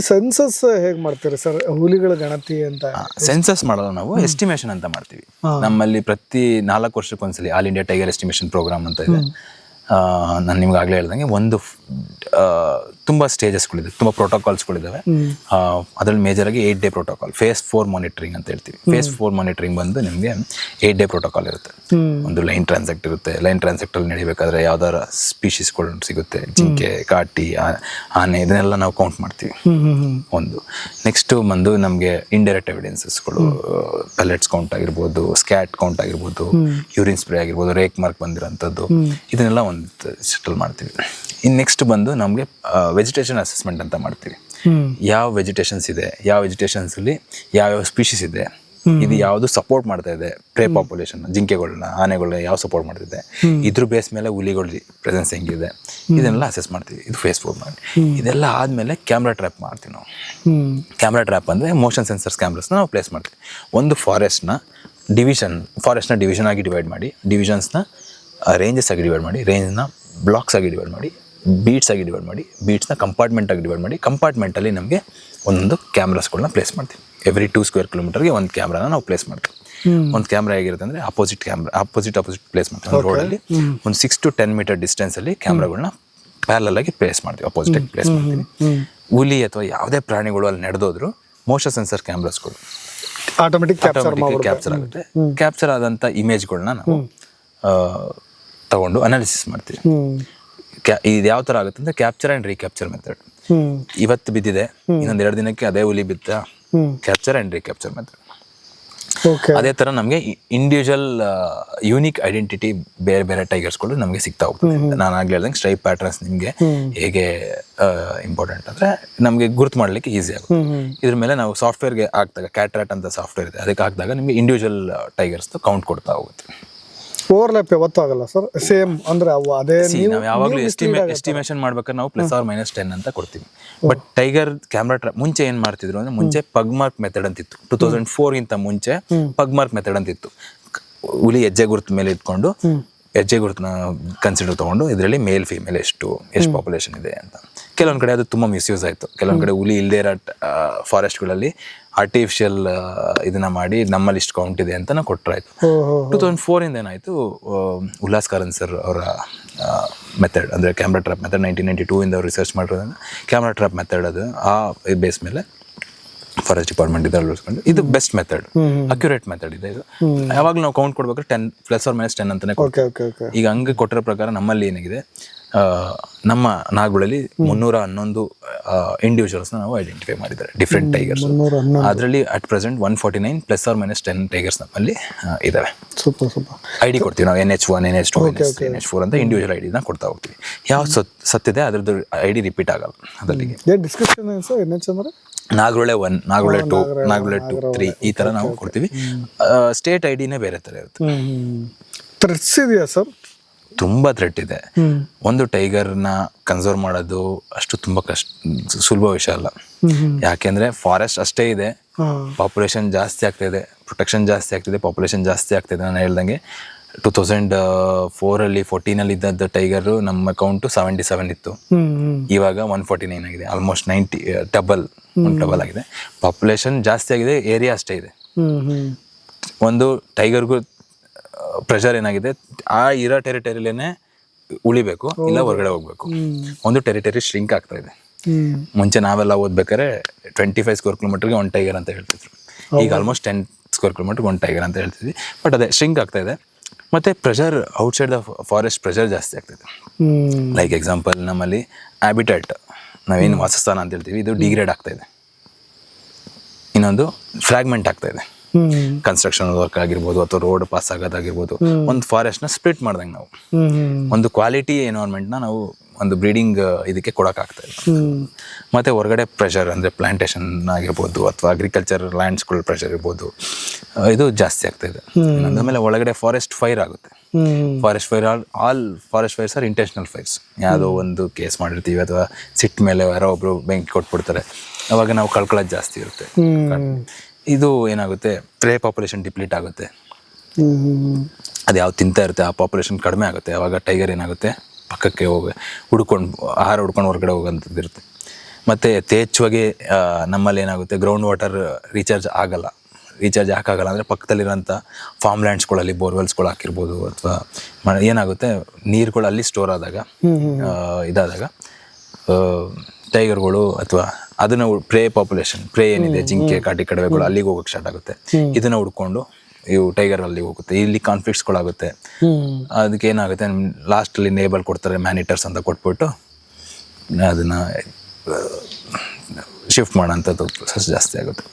Census ಹೇಗ್ ಮಾಡ್ತೀರಿ sir? ಹುಲಿಗಳ ಗಣತಿ ಅಂತ. ಸೆನ್ಸಸ್ ಮಾಡಲ್ಲ ನಾವು ಎಸ್ಟಿಮೇಷನ್ ಅಂತ ಮಾಡ್ತೀವಿ. ನಮ್ಮಲ್ಲಿ ಪ್ರತಿ ನಾಲ್ಕು ವರ್ಷಕ್ಕೊಂದ್ಸಲಿ all India tiger estimation program ಅಂತ ಇದೆ. ನಾನು ನಿಮ್ಗೆ ಆಗಲೇ ಹೇಳ್ದಂಗೆ ಒಂದು ತುಂಬ ಸ್ಟೇಜಸ್ಗಳಿದೆ ತುಂಬ ಪ್ರೋಟೋಕಾಲ್ಸ್ಗಳಿದ್ದಾವೆ ಅದರಲ್ಲಿ ಮೇಜರ್ ಆಗಿ eight day protocol phase four monitoring ಅಂತ ಹೇಳ್ತೀವಿ. ಫೇಸ್ ಫೋರ್ ಮಾನಿಟರಿಂಗ್ ಬಂದು ನಿಮಗೆ ಏಯ್ಟ್ ಡೇ ಪ್ರೋಟೋಕಾಲ್ ಇರುತ್ತೆ. ಒಂದು ಲೈನ್ ಟ್ರಾನ್ಸಾಕ್ಟ್ ಇರುತ್ತೆ. ಲೈನ್ ಟ್ರಾನ್ಸಾಕ್ಟಲ್ಲಿ ನಡಿಬೇಕಾದ್ರೆ ಯಾವ್ದಾರ ಸ್ಪೀಶೀಸ್ಗಳು ಸಿಗುತ್ತೆ. ಜಿಂಕೆ ಕಾಟಿ ಆನೆ ಇದನ್ನೆಲ್ಲ ನಾವು ಕೌಂಟ್ ಮಾಡ್ತೀವಿ. ಒಂದು. ನೆಕ್ಸ್ಟ್ ಬಂದು ನಮಗೆ ಇಂಡೈರೆಕ್ಟ್ ಎವಿಡೆನ್ಸಸ್ಗಳು ಪೆಲೆಟ್ಸ್ ಕೌಂಟ್ ಆಗಿರ್ಬೋದು ಸ್ಕ್ಯಾಟ್ ಕೌಂಟ್ ಆಗಿರ್ಬೋದು ಯೂರಿನ್ ಸ್ಪ್ರೇ ಆಗಿರ್ಬೋದು ರೇಕ್ ಮಾರ್ಕ್ ಬಂದಿರೋಂಥದ್ದು. ಇದನ್ನೆಲ್ಲ ಒಂದು. ಸೆಟಲ್ ಮಾಡ್ತೀವಿ. ಇನ್ನು ನೆಕ್ಸ್ಟ್ ಬಂದು ನಮಗೆ ವೆಜಿಟೇಷನ್ ಅಸೆಸ್ಮೆಂಟ್ ಅಂತ ಮಾಡ್ತೀವಿ. ಯಾವ ವೆಜಿಟೇಷನ್ಸ್ ಇದೆ ಯಾವ ವೆಜಿಟೇಷನ್ಸ್ ಅಲ್ಲಿ ಯಾವ್ಯಾವ ಸ್ಪೀಷೀಸ್ ಇದೆ ಇದು ಯಾವುದು ಸಪೋರ್ಟ್ ಮಾಡ್ತಾ ಇದೆ ಪ್ರೇ ಪಾಪ್ಯುಲೇಷನ್ ಜಿಂಕೆಗಳನ್ನ ಆನೆಗಳನ್ನ ಯಾವ ಸಪೋರ್ಟ್ ಮಾಡ್ತಿದೆ ಇದ್ರ ಬೇಸ್ ಮೇಲೆ ಹುಲಿಗಳ ಪ್ರೆಸೆನ್ಸ್ ಹೆಂಗಿದೆ ಇದನ್ನೆಲ್ಲ ಅಸೆಸ್ ಮಾಡ್ತೀವಿ. ಇದು ಫೇಸ್ ಫೋರ್ ಮಾಡಿ. ಇದೆಲ್ಲ ಆದಮೇಲೆ ಕ್ಯಾಮ್ರಾ ಟ್ರ್ಯಾಪ್ ಮಾಡ್ತೀವಿ ನಾವು. ಕ್ಯಾಮ್ರಾ ಟ್ರ್ಯಾಪ್ ಅಂದರೆ ಮೋಷನ್ ಸೆನ್ಸರ್ಸ್ ಕ್ಯಾಮ್ರಾಸ್ನ ನಾವು ಪ್ಲೇಸ್ ಮಾಡ್ತೀವಿ. ಒಂದು ಫಾರೆಸ್ಟ್ನ ಡಿವಿಷನ್ ಫಾರೆಸ್ಟ್ನ ಡಿವಿಷನ್ ಆಗಿ ಡಿವೈಡ್ ಮಾಡಿ ಡಿವಿಷನ್ಸ್ನ ರೇಂಜಸ್ ಆಗಿ ಡಿವೈಡ್ ಮಾಡಿ ರೇಂಜ್ನ ಬ್ಲಾಕ್ಸ್ ಆಗಿ ಡಿವೈಡ್ ಮಾಡಿ ಬೀಟ್ಸ್ ಆಗಿ ಡಿವೈಡ್ ಮಾಡಿ ಬೀಟ್ಸ್ನ ಕಂಪಾರ್ಟ್ಮೆಂಟ್ ಆಗಿ ಡಿವೈಡ್ ಮಾಡಿ ಕಂಪಾರ್ಟ್ಮೆಂಟಲ್ಲಿ ನಮಗೆ ಒಂದೊಂದು ಕ್ಯಾಮ್ರಾಸ್ಗಳನ್ನ ಪ್ಲೇಸ್ ಮಾಡ್ತೀವಿ. ಎವ್ರಿ ಟೂ ಸ್ಕ್ವೇರ್ ಕಿಲೋಮೀಟರ್ಗೆ ಒಂದು ಕ್ಯಾಮ್ರಾನ ನಾವು ಪ್ಲೇಸ್ ಮಾಡ್ತೀವಿ. ಒಂದು ಕ್ಯಾಮ್ರಾ ಹೇಗಿರುತ್ತೆ ಅಂದರೆ opposite camera opposite opposite place ಮಾಡ್ತೀವಿ. ಒಂದು ರೋಡಲ್ಲಿ ಒಂದು ಸಿಕ್ಸ್ ಟು ಟೆನ್ ಮೀಟರ್ ಡಿಸ್ಟೆನ್ಸಲ್ಲಿ ಕ್ಯಾಮ್ರಾಗಳನ್ನ ಪ್ಯಾರಲ್ ಆಗಿ ಪ್ಲೇಸ್ ಮಾಡ್ತೀವಿ ಅಪೋಸಿಟ್ ಆಗಿ ಪ್ಲೇಸ್ ಮಾಡ್ತೀವಿ. ಹುಲಿ ಅಥವಾ ಯಾವುದೇ ಪ್ರಾಣಿಗಳು ಅಲ್ಲಿ ನಡೆದೋದ್ರು ಮೋಷನ್ ಸೆನ್ಸರ್ ಕ್ಯಾಮ್ರಾಸ್ಗಳು ಆಟೋಮೆಟಿಕ್ ಕ್ಯಾಪ್ಚರ್ ಆಗುತ್ತೆ. ಕ್ಯಾಪ್ಚರ್ ಆದಂಥ ಇಮೇಜ್ಗಳನ್ನ ನಾವು ತಗೊಂಡು ಅನಾಲಿಸಿಸ್ ಮಾಡ್ತೀವಿ. ಇದು ಯಾವ ತರ ಆಗುತ್ತೆ ಅಂದ್ರೆ ಕ್ಯಾಪ್ಚರ್ ಅಂಡ್ ರೀಕ್ಯಾಪ್ಚರ್ ಮೆಥಡ್ ಇವತ್ತು ಬಿದ್ದಿದೆ ಇನ್ನೊಂದು ಎರಡು ದಿನಕ್ಕೆ ಅದೇ ಹುಲಿ ಬಿದ್ದ ಕ್ಯಾಪ್ಚರ್ ಅಂಡ್ ರೀಕ್ಯಾಪ್ಚರ್ ಮೆಥಡ್ ಅದೇ ತರ ನಮಗೆ ಇಂಡಿವಿಜುವಲ್ ಯೂನಿಕ್ ಐಡೆಂಟಿಟಿ ಬೇರೆ ಬೇರೆ ಟೈಗರ್ಸ್ಗಳು ನಮಗೆ ಸಿಗ್ತಾ ಹೋಗ್ತದೆ. ನಾನು ಆಗ್ಲೇ ಹೇಳ್ದಂಗೆ ಸ್ಟ್ರೈಪ್ ಪ್ಯಾಟರ್ನ್ಸ್ ನಿಮಗೆ ಹೇಗೆ ಇಂಪಾರ್ಟೆಂಟ್ ಅಂದ್ರೆ ನಮಗೆ ಗುರುತು ಮಾಡ್ಲಿಕ್ಕೆ ಈಸಿ ಆಗುತ್ತೆ. ಇದ್ರ ಮೇಲೆ ನಾವು ಸಾಫ್ಟ್ವೇರ್ಗೆ ಹಾಕ್ದಾಗ ಕ್ಯಾಟ್ರಾಟ್ ಅಂತ ಸಾಫ್ಟ್ವೇರ್ ಇದೆ ಅದಕ್ಕೆ ಹಾಕಿದಾಗ ನಿಮಗೆ ಇಂಡಿವಿಜುವಲ್ ಟೈಗರ್ಸ್ ಕೌಂಟ್ ಕೊಡ್ತಾ ಹೋಗುತ್ತೆ. ಓವರ್ಲ್ಯಾಪ್ ಯಾವತ್ತೂ ಆಗಲ್ಲ ಸರ್ ಸೇಮ್ ಅಂದ್ರೆ ಅವು ಅದೇ ನೀವು ಯಾವಾಗಲೂ ಎಸ್ಟಿಮೇ ಎಸ್ಟಿಮೇಷನ್ ಮಾಡ್ಬೇಕಾದ್ರೆ ನಾವು ಪ್ಲಸ್ ಆರ್ ಮೈನಸ್ ಟೆನ್ ಅಂತ ಕೊಡ್ತೀವಿ. ಬಟ್ ಟೈಗರ್ ಕ್ಯಾಮ್ರಾ ಟ್ರ್ಯಾಪ್ ಮುಂಚೆ ಏನ್ ಮಾಡ್ತಿದ್ರು ಅಂದ್ರೆ ಮುಂಚೆ ಪಗ್ ಮಾರ್ಕ್ ಮೆಥಡ್ ಅಂತಿತ್ತು. ಟೂ ತೌಸಂಡ್ ಫೋರ್ ಗಿಂತ ಮುಂಚೆ ಪಗ್ ಮಾರ್ಕ್ ಮೆಥಡ್ ಅಂತಿತ್ತು. ಹುಲಿ ಹೆಜ್ಜೆ ಗುರುತು ಮೇಲೆ ಇಟ್ಕೊಂಡು ಹೆಜ್ಜೆ ಗುರುತನ್ನ ಕನ್ಸಿಡರ್ ತೊಗೊಂಡು ಇದರಲ್ಲಿ ಮೇಲ್ ಫೀಮೇಲ್ ಎಷ್ಟು ಎಷ್ಟು ಪಾಪ್ಯುಲೇಷನ್ ಇದೆ ಅಂತ. ಕೆಲವೊಂದು ಕಡೆ ಅದು ತುಂಬ ಮಿಸ್ಯೂಸ್ ಆಯಿತು. ಕೆಲವೊಂದು ಕಡೆ ಹುಲಿ ಇಲ್ಲದೆ ಇರೋ ಫಾರೆಸ್ಟ್ಗಳಲ್ಲಿ ಆರ್ಟಿಫಿಷಿಯಲ್ ಇದನ್ನ ಮಾಡಿ ನಮ್ಮಲ್ಲಿ ಇಷ್ಟು ಕೌಂಟ್ ಇದೆ ಅಂತ ಕೊಟ್ಟರಾಯ್ತು ಟೂ ತೌಸಂಡ್ ಫೋರಿಂದ ಏನಾಯಿತು ಉಲ್ಲಾಸ್ ಕಾರನ್ ಸರ್ ಅವರ ಮೆಥಡ್ ಅಂದರೆ camera trap method nineteen ninety two ಇಂದ ರಿಸರ್ಚ್ ಮಾಡಿರೋದ್ರಿಂದ ಕ್ಯಾಮ್ರಾ ಟ್ರಾಪ್ ಮೆಥಡ್ ಅದು ಆ ಬೇಸ್ ಮೇಲೆ ಫಾರೆಸ್ಟ್ ಡಿಪಾರ್ಟ್ಮೆಂಟ್ ಇದರಲ್ಲಿ ಉಳಿಸ್ಕೊಂಡು ಇದು ಬೆಸ್ಟ್ ಮೆಥಡ್ ಅಕ್ಯುರೇಟ್ ಮೆಥಡ್ ಇದೆ ಇದು. ಯಾವಾಗಲೂ ನಾವು ಕೌಂಟ್ ಕೊಡ್ಬೇಕು ten plus or minus ten ಅಂತಾನೆ ಈಗ ಹಂಗೆ ಕೊಟ್ಟಿರೋ ಪ್ರಕಾರ ನಮ್ಮಲ್ಲಿ ಏನಾಗಿದೆ ನಮ್ಮ ನಾಗುಗಳಲ್ಲಿ ಮುನ್ನೂರ ಹನ್ನೊಂದು ಇಂಡಿವಿಜುವಲ್ಸ್ನ ನಾವು ಐಡೆಂಟಿಫೈ ಮಾಡಿದ್ದಾರೆ ಡಿಫ್ರೆಂಟ್ ಟೈಗರ್ಸ್ ಅದರಲ್ಲಿ at present one forty nine plus or minus ten tigers ನಮ್ಮಲ್ಲಿ ಇದಾವೆ. ಸೂಪರ್ ಸೂಪರ್ ಐ ಡಿ ಕೊಡ್ತೀವಿ ನಾವು N H one N H two N H four ಅಂತ ಇಂಡಿವಿಜುವಲ್ ಐ ಡಿನ ಕೊಡ್ತಾ ಹೋಗ್ತೀವಿ. ಯಾವ ಸತ್ ಸತ್ತಿದೆ ಅದ್ರದ್ದು ಐ ಡಿ ರಿಪೀಟ್ ಆಗಲ್ಲ ಅದರಲ್ಲಿ ಡಿಸ್ಕ್ರಿಪ್ಷನ್ ಎನ್ ಎಚ್ ಅಂದ್ರೆ Nagarhole one Nagarhole two Nagarhole two three ಈ ಥರ ನಾವು ಕೊಡ್ತೀವಿ. ಸ್ಟೇಟ್ ಐ ಡಿನೇ ಬೇರೆ ಥರ ಇರುತ್ತೆ. ಥ್ರೆಟ್ಸ್ ಇದೆಯಾ ಸರ್? ತುಂಬ ಥ್ರೆಟ್ ಇದೆ. ಒಂದು ಒಂದು ಟೈಗರ್ನ ಕನ್ಸರ್ವ್ ಮಾಡೋದು ಅಷ್ಟು ತುಂಬ ಕಷ್ಟ ಸುಲಭ ವಿಷಯ ಅಲ್ಲ. ಯಾಕೆಂದ್ರೆ ಫಾರೆಸ್ಟ್ ಅಷ್ಟೇ ಇದೆ. ಪಾಪ್ಯುಲೇಷನ್ ಜಾಸ್ತಿ ಇದೆ. ಪ್ರೊಟೆಕ್ಷನ್ ಜಾಸ್ತಿ ಆಗ್ತಿದೆ ಪಾಪ್ಯುಲೇಷನ್ ಜಾಸ್ತಿ ಆಗ್ತಿದೆ ನಾನು ಹೇಳ್ದಂಗೆ ಟೂ ತೌಸಂಡ್ ಫೋರಲ್ಲಿ ಫೋರ್ಟೀನಲ್ಲಿ ಇದ್ದದ್ದು ಟೈಗರ್ ನಮ್ಮ ಅಕೌಂಟು ಸೆವೆಂಟಿ ಸೆವೆನ್ ಇತ್ತು ಇವಾಗ ಒನ್ ಫೋರ್ಟಿ ನೈನ್ ಆಗಿದೆ ಆಲ್ಮೋಸ್ಟ್ ನೈಂಟಿ ಡಬಲ್ ಡಬಲ್ ಆಗಿದೆ. ಪಾಪ್ಯುಲೇಷನ್ ಜಾಸ್ತಿ ಆಗಿದೆ ಏರಿಯಾ ಅಷ್ಟೇ ಇದೆ. ಒಂದು ಟೈಗರ್ಗೂ ಪ್ರೆಷರ್ ಏನಾಗಿದೆ? ಆ ಇರೋ ಟೆರಿಟರಿಲೇನೆ ಉಳಿಬೇಕು ಇಲ್ಲ ಹೊರಗಡೆ ಹೋಗ್ಬೇಕು. ಒಂದು ಟೆರಿಟರಿ ಶ್ರಿಂಕ್ ಆಗ್ತಾ ಇದೆ. ಮುಂಚೆ ನಾವೆಲ್ಲ ಓದ್ಬೇಕಾದ್ರೆ ಟ್ವೆಂಟಿ ಫೈವ್ ಸ್ಕ್ವೇರ್ ಕಿಲೋಮೀಟರ್ಗೆ ಒನ್ ಟೈಗರ್ ಅಂತ ಹೇಳ್ತಿದ್ರು. ಈಗ almost ten square kilometer one tiger ಅಂತ ಹೇಳ್ತಿದ್ವಿ. ಬಟ್ ಅದೇ ಶ್ರಿಂಕ್ ಆಗ್ತಾ ಇದೆ. ಮತ್ತು pressure outside the forest pressure ಜಾಸ್ತಿ ಆಗ್ತೈತೆ ಲೈಕ್ ಎಕ್ಸಾಂಪಲ್ ನಮ್ಮಲ್ಲಿ ಆಬಿಟೆಟ್ ನಾವೇನು ವಾಸಸ್ಥಾನ ಅಂತ ಹೇಳ್ತೀವಿ ಇದು ಡಿಗ್ರೇಡ್ ಆಗ್ತಾ ಇದೆ. ಇನ್ನೊಂದು ಫ್ರಾಗ್ಮೆಂಟ್ ಆಗ್ತಾ ಇದೆ. ಕನ್ಸ್ಟ್ರಕ್ಷನ್ ವರ್ಕ್ ಆಗಿರ್ಬೋದು ಅಥವಾ ರೋಡ್ ಪಾಸ್ ಆಗೋದಾಗಿರ್ಬೋದು ಒಂದು ಫಾರೆಸ್ಟ್ನ ಸ್ಪ್ಲಿಟ್ ಮಾಡ್ದಂಗೆ ನಾವು. ಒಂದು ಕ್ವಾಲಿಟಿ ಎನ್ವೈರ್ಮೆಂಟ್ನ ನಾವು ಒಂದು ಬ್ರೀಡಿಂಗ್ ಇದಕ್ಕೆ ಕೊಡೋಕ್ಕಾಗ್ತಾ ಇಲ್ಲ. ಮತ್ತು ಹೊರಗಡೆ ಪ್ರೆಷರ್ ಅಂದರೆ ಪ್ಲಾಂಟೇಶನ್ ಆಗಿರ್ಬೋದು ಅಥವಾ ಅಗ್ರಿಕಲ್ಚರ್ ಲ್ಯಾಂಡ್ಸ್ಗಳ ಪ್ರೆಷರ್ ಇರ್ಬೋದು ಇದು ಜಾಸ್ತಿ ಆಗ್ತಾ ಇದೆ. ಆಮೇಲೆ ಒಳಗಡೆ ಫಾರೆಸ್ಟ್ ಫೈರ್ ಆಗುತ್ತೆ. Forest fire all all forest fires are intentional fires ಯಾವುದೋ ಒಂದು ಕೇಸ್ ಮಾಡಿರ್ತೀವಿ ಅಥವಾ ಸಿಟ್ ಮೇಲೆ ಯಾರೋ ಒಬ್ಬರು ಬೆಂಕಿ ಕೊಟ್ಬಿಡ್ತಾರೆ ಅವಾಗ ನಾವು ಕಳ್ಕೊಳ್ಳೋದು ಜಾಸ್ತಿ ಇರುತ್ತೆ. ಇದು ಏನಾಗುತ್ತೆ ಪ್ರೇ ಪಾಪ್ಯುಲೇಷನ್ ಡಿಪ್ಲೀಟ್ ಆಗುತ್ತೆ. ಅದು ಯಾವ ತಿಂತಾ ಇರುತ್ತೆ ಆ ಪಾಪ್ಯುಲೇಷನ್ ಕಡಿಮೆ ಆಗುತ್ತೆ ಅವಾಗ ಟೈಗರ್ ಏನಾಗುತ್ತೆ ಪಕ್ಕಕ್ಕೆ ಹೋಗಿ ಹುಡ್ಕೊಂಡು ಆಹಾರ ಹುಡ್ಕೊಂಡು ಹೊರಗಡೆ ಹೋಗೋಂಥದ್ದು ಇರುತ್ತೆ. ಮತ್ತು ಯಥೇಚ್ಛವಾಗಿ ನಮ್ಮಲ್ಲಿ ಏನಾಗುತ್ತೆ ಗ್ರೌಂಡ್ ವಾಟರ್ ರೀಚಾರ್ಜ್ ಆಗಲ್ಲ. ರೀಚಾರ್ಜ್ ಯಾಕಾಗಲ್ಲ ಅಂದರೆ ಪಕ್ಕದಲ್ಲಿರೋಂಥ ಫಾರ್ಮ್ ಲ್ಯಾಂಡ್ಸ್ಗಳಲ್ಲಿ ಬೋರ್ವೆಲ್ಸ್ಗಳು ಹಾಕಿರ್ಬೋದು ಅಥವಾ ಏನಾಗುತ್ತೆ ನೀರುಗಳು ಅಲ್ಲಿ ಸ್ಟೋರ್ ಆದಾಗ ಇದಾದಾಗ ಟೈಗರ್ಗಳು ಅಥವಾ ಅದನ್ನು ಪ್ರೇ ಪಾಪ್ಯುಲೇಷನ್ ಪ್ರೇ ಏನಿದೆ ಜಿಂಕೆ ಕಾಟಿ ಕಡವೆಗಳು ಅಲ್ಲಿಗೆ ಹೋಗೋಕೆ ಸ್ಟಾರ್ಟ್ ಆಗುತ್ತೆ. ಇದನ್ನು ಹುಡ್ಕೊಂಡು ಇವು ಟೈಗರ್ ಅಲ್ಲಿ ಹೋಗುತ್ತೆ. ಇಲ್ಲಿ ಕಾನ್ಫ್ಲಿಕ್ಟ್ಸ್ಗಳಾಗುತ್ತೆ ಅದಕ್ಕೆ ಏನಾಗುತ್ತೆ ಲಾಸ್ಟಲ್ಲಿ ನೇಬಲ್ ಕೊಡ್ತಾರೆ ಮ್ಯಾನಿಟರ್ಸ್ ಅಂತ ಕೊಟ್ಬಿಟ್ಟು ಅದನ್ನು ಶಿಫ್ಟ್ ಮಾಡೋಂಥದ್ದು ಜಾಸ್ತಿ ಆಗುತ್ತೆ.